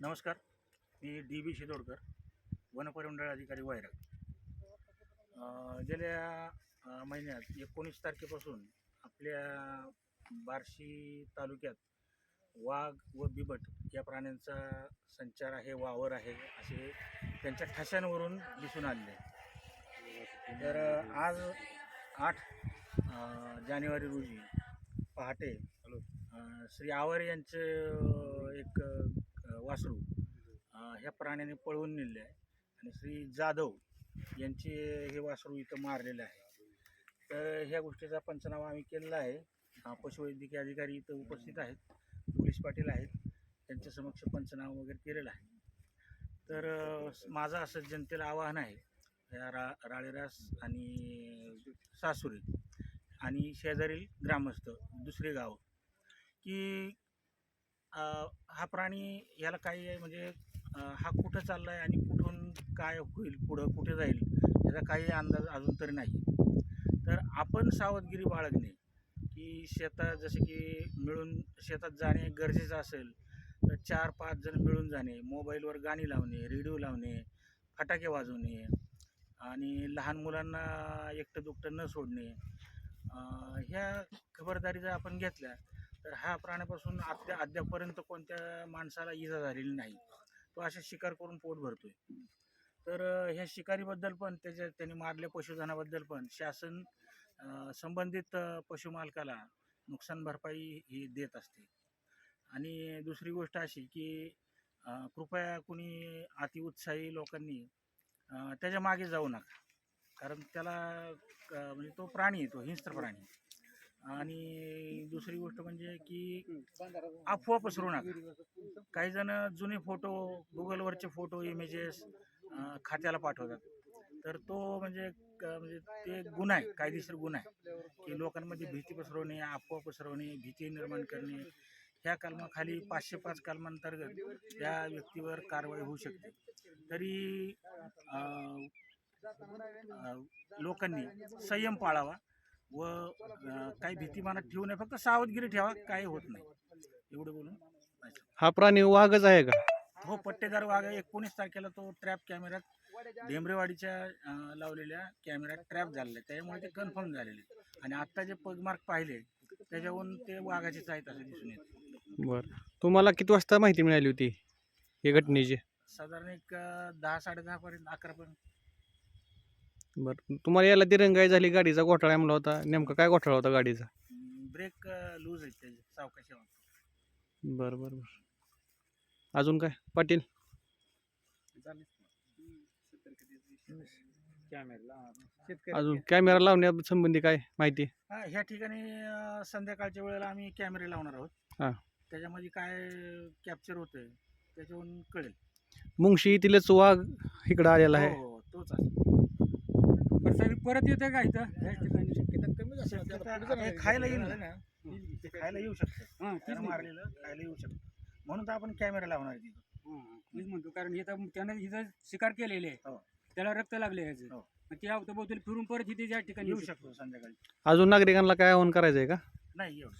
नमस्कार मी डी बी शिदोडकर वनपरिमंडळ अधिकारी वायरग. गेल्या महिन्यात एकोणीस तारखेपासून आपल्या बार्शी तालुक्यात वाघ व बिबट या प्राण्यांचा संचार आहे वावर आहे असे त्यांच्या ठशांवरून दिसून आले तर आज आठ जानेवारी रोजी पहाटे श्री आवर यांचं एक वासरू ह्या प्राण्याने पळवून नेले आहे. आणि श्री जाधव यांचे हे वासरू इथं मारलेलं आहे. तर ह्या गोष्टीचा पंचनामा आम्ही केलेला आहे. पशुवैद्यकीय अधिकारी इथं उपस्थित आहेत. पोलीस पाटील आहेत. त्यांच्या समक्ष पंचनामा वगैरे केलेला आहे. तर माझं असं जनतेला आवाहन आहे ह्या रा राळेरास आणि सासुरी आणि शेजारील ग्रामस्थ दुसरे गाव की हा प्राणी याला काही आहे म्हणजे हा कुठं चालला आहे आणि कुठून काय होईल पुढं कुठे जाईल याचा काही अंदाज अजून तरी नाही. तर आपण सावधगिरी बाळगणे की शेतात जसे की मिळून शेतात जाणे गरजेचं असेल तर चार पाच जण मिळून जाणे मोबाईलवर गाणी लावणे रेडिओ लावणे फटाके वाजवणे आणि लहान मुलांना एकटं दुकटं न सोडणे ह्या खबरदारी जर आपण घेतल्या तर हा प्राण्यापासून अद्या अद्यापर्यंत कोणत्या माणसाला इजा झालेली नाही. तो अशा शिकार करून पोट भरतोय. तर ह्या शिकारीबद्दल पण त्याच्या त्यांनी मारल्या पशुधनाबद्दल पण शासन संबंधित पशुमालकाला नुकसान भरपाई ही देत असते. आणि दुसरी गोष्ट अशी की कृपया कुणी अतिउत्साही लोकांनी त्याच्यामागे जाऊ नका. कारण त्याला क- म्हणजे तो प्राणी आहे तो हिंस्त्र प्राणी आणि दुसरी गोष्ट म्हणजे की अफवा पसरू नका. काही जण जुने फोटो गुगलवरचे फोटो इमेजेस खात्याला पाठवतात. तर तो म्हणजे म्हणजे ते गुन्हा आहे कायदेशीर गुन्हा आहे. की लोकांमध्ये भीती पसरवणे अफवा पसरवणे भीती निर्माण करणे ह्या कलमाखाली पाचशे पाच कलमांतर्गत त्या व्यक्तीवर कारवाई होऊ शकते. तरी लोकांनी संयम पाळावा. व काही भीती मनात ठेवू नये. फक्त सावधगिरी ठेवा काही होत नाही. एवढं बोलून. हा प्राणी वाघच आहे का? हो पट्टेदार वाघ एकोणीस तारखेला तो ट्रॅप कॅमेऱ्यात ढेमरेवाडीच्या अं, लावलेल्या कॅमेऱ्यात ट्रॅप झालेला आहे. त्यामुळे ते कन्फर्म झालेले आहे. आणि आत्ता जे पगमार्क पाहिले त्याच्यावरून ते वाघाचेच आहेत असं दिसून येते. बर. तुम्हाला किती वाजता माहिती मिळाली होती या घटनेची? साधारण एक दहा साडेदहा पर्यंत अकरा पर्यंत बर. तुम्हाला याला दिरंगाई झाली गाडीचा घोटाळा म्हणला होता. नेमका काय घोटाळा होता गाडीचा? ब्रेक लूज आहेत त्याचे सावकाशी. बर बर बर. अजून काय? पाटील? अजून कॅमेरा लावण्यासंबंधी काय माहिती? हा ह्या ठिकाणी अं, संध्याकाळच्या वेळेला आम्ही कॅमेरे लावणार आहोत. हा. त्याच्यामध्ये काय कॅप्चर होतंय त्याच्यावरून कळेल. मुंगशी येथीलच वाघ इकडं आलेला आहे. हो हो, तोच आहे. परत येते का इथं? या ठिकाणी शक्यता कमी शक्यता आता हे खायला येईल ना. ते खायला येऊ शकतं. हां तेच त्यानं म्हणतो. मारलेलं खायला येऊ शकतं. म्हणून तर आपण कॅमेरा लावणार आहे तिथं. हां, तेच म्हणतो. कारण इथं त्यानं इथं शिकार केलेले आहे हो. त्याला रक्त लागले ह्याचं हो. मग ते फिरून परत इथे या ठिकाणी येऊ शकतो संध्याकाळी. अजून नागरिकांना काय आवाहन करायचं आहे का? नाही येऊ